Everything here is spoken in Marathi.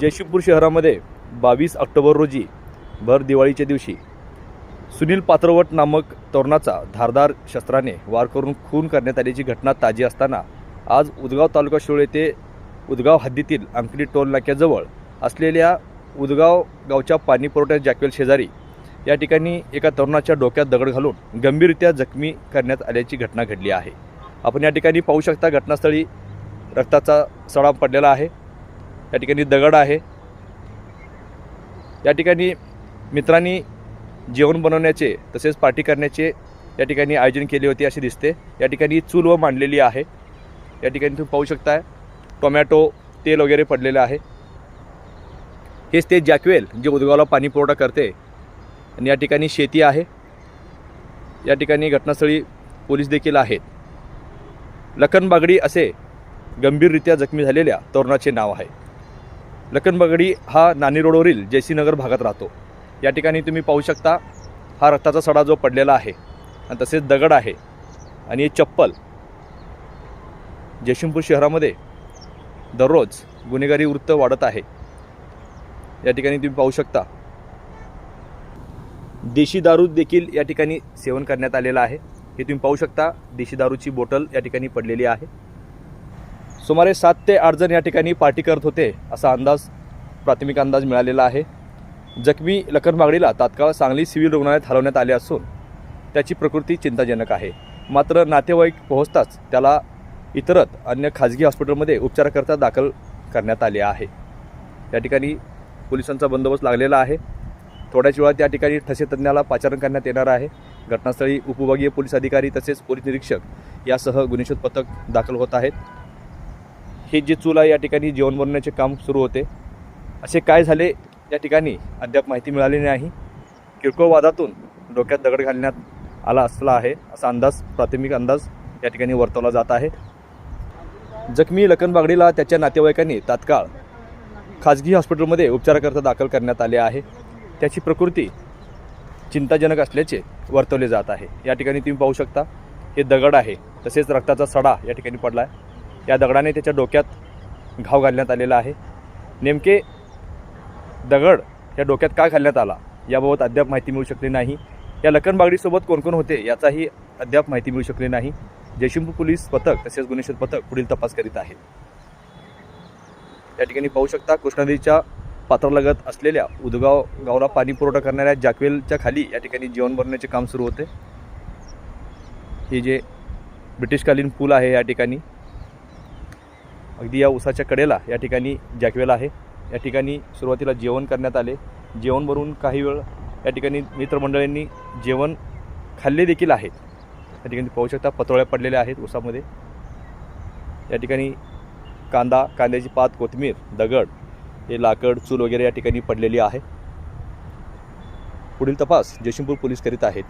जयशिवपूर शहरामध्ये बावीस ऑक्टोबर रोजी भर दिवाळीच्या दिवशी सुनील पात्रवट नामक तरुणाचा धारदार शस्त्राने वार करून खून करण्यात आल्याची घटना ताजी असताना आज उदगाव तालुका शिरोळ येथे उदगाव हद्दीतील अंकली टोल नाक्याजवळ असलेल्या उदगाव गावच्या पाणी पुरवठ्या जॅक्वेल शेजारी या ठिकाणी एका तरुणाच्या डोक्यात दगड घालून गंभीररित्या जखमी करण्यात आल्याची घटना घडली आहे. आपण या ठिकाणी पाहू शकता घटनास्थळी रक्ताचा सडा पडलेला आहे. या ठिकाणी दगड आहे. या ठिकाणी मित्रांनी जेवण बनवण्याचे तसेच पार्टी करण्याचे या ठिकाणी आयोजन केले होते असे दिसते. या ठिकाणी चूल व मांडलेली आहे. या ठिकाणी तुम्ही पाहू शकताय टोमॅटो तेल वगैरे पडलेलं आहे. हेच ते जॅक्वेल जे उदगावला पाणी पुरवठा करते. आणि या ठिकाणी शेती आहे. या ठिकाणी घटनास्थळी पोलीस देखील आहेत. लखन बागडी असे गंभीररित्या जखमी झालेल्या तरुणाचे नाव आहे. लखन बगडी हा नानी रोडवरील जयसिंहनगर भागात राहतो. या ठिकाणी तुम्ही पाहू शकता हा रक्ताचा सडा जो पडलेला आहे आणि तसेच दगड आहे आणि हे चप्पल जयशिंगपूर शहरामध्ये दररोज गुन्हेगारी वृत्त वाढत आहे. या ठिकाणी तुम्ही पाहू शकता देशी दारू देखील या ठिकाणी सेवन करण्यात आलेलं आहे. हे तुम्ही पाहू शकता देशी दारूची बॉटल या ठिकाणी पडलेली आहे. सुमारे सात ते आठ जण या ठिकाणी पार्टी करत होते असा अंदाज प्राथमिक अंदाज मिळालेला आहे. जखमी लखन मागडीला तात्काळ सांगली सिव्हिल रुग्णालयात हलवण्यात आले असून त्याची प्रकृती चिंताजनक आहे. मात्र नातेवाईक पोहोचताच त्याला इतरत अन्य खाजगी हॉस्पिटलमध्ये उपचाराकरता दाखल करण्यात आले आहे. या ठिकाणी पोलिसांचा बंदोबस्त लागलेला आहे. थोड्याच वेळात या ठिकाणी ठसे तज्ज्ञाला पाचारण करण्यात येणार आहे. घटनास्थळी उपविभागीय पोलीस अधिकारी तसेच पोलीस निरीक्षक यासह गुन्हेशोध पथक दाखल होत आहेत. हे जे चुला आहे या ठिकाणी जेवण बनवण्याचे काम सुरू होते. असे काय झाले या ठिकाणी अद्याप माहिती मिळाली नाही. किरकोळ वादातून डोक्यात दगड घालण्यात आला असला आहे असा अंदाज प्राथमिक अंदाज या ठिकाणी वर्तवला जात आहे. जखमी लखन बागडीला त्याच्या नातेवाईकांनी तात्काळ खाजगी हॉस्पिटलमध्ये उपचाराकरता दाखल करण्यात आले आहे. त्याची प्रकृती चिंताजनक असल्याचे वर्तवले जात आहे. या ठिकाणी तुम्ही पाहू शकता हे दगड आहे तसेच रक्ताचा सडा या ठिकाणी पडला आहे या दगडाने त्याच्या डोक्यात घाव घालण्यात आलेला आहे. नेमके दगड या डोक्यात का घालण्यात आला? याबाबत अद्याप माहिती मिळू शकली नाही. या लखन बागडीसोबत कोण कोण होते याचाही अद्याप माहिती मिळू शकली नाही. जयशिंपूर पोलीस पथक तसेच गुन्हेशोध पथक पुढील तपास करीत आहे. या ठिकाणी पाहू शकता कृष्णा नदीच्या पात्रालगत असलेल्या उदगाव गावला पाणी पुरवठा करणाऱ्या जॅकवेलच्या खाली या ठिकाणी जेवण बनवण्याचे काम सुरू होते. हे जे ब्रिटिशकालीन पूल आहे या ठिकाणी अगदी या उसाच्या कडेला या ठिकाणी जॅकवेल आहे. या ठिकाणी सुरुवातीला जेवण करण्यात आले. जेवण भरून काही वेळ या ठिकाणी मित्रमंडळींनी जेवण खाल्ले देखील आहेत. या ठिकाणी पाहू शकता पतोळ्या पडलेल्या आहेत उसामध्ये या ठिकाणी कांदा कांद्याची पात कोथिंबीर दगड हे लाकड चूल वगैरे या ठिकाणी पडलेली आहे. पुढील तपास जयशिंगपूर पोलीस करीत आहेत.